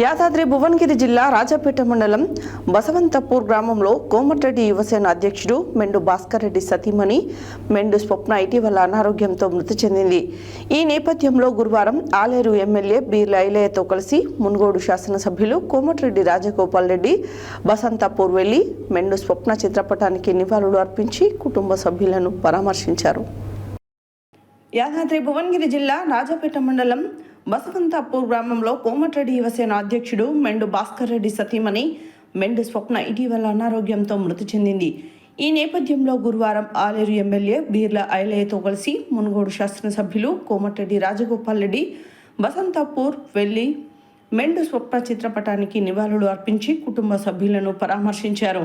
యాదాద్రి భువనగిరి జిల్లా రాజాపేట మండలం బసవంతపూర్ గ్రామంలో కోమటిరెడ్డి యువసేన అధ్యక్షుడు మెండు భాస్కర్ రెడ్డి సతీమణి మెండు స్వప్న ఇటీవల అనారోగ్యంతో మృతి చెందింది. ఈ నేపథ్యంలో గురువారం ఆలేరు ఎమ్మెల్యే బీర్ల ఐలయ్యతో కలిసి మున్గోడు శాసనసభ్యులు కోమటిరెడ్డి రాజగోపాల్ రెడ్డి బసంతపూర్ వెళ్ళి మెండు స్వప్న చిత్రపటానికి నివాళులు అర్పించి కుటుంబ సభ్యులను పరామర్శించారు. యాదాద్రి భువనగిరి జిల్లా రాజాపేట మండలం బసవంతాపూర్ గ్రామంలో కోమటిరెడ్డి యువసేన అధ్యక్షుడు మెండు భాస్కర్ రెడ్డి సతీమణి మెండు స్వప్న ఇటీవల అనారోగ్యంతో మృతి చెందింది. ఈ నేపథ్యంలో గురువారం ఆలేరు ఎమ్మెల్యే బీర్ల ఐలయ్యతో కలిసి మునుగోడు శాసనసభ్యులు కోమటిరెడ్డి రాజగోపాల్ రెడ్డి బసంతాపూర్ వెళ్ళి మెండు స్వప్న చిత్రపటానికి నివాళులు అర్పించి కుటుంబ సభ్యులను పరామర్శించారు.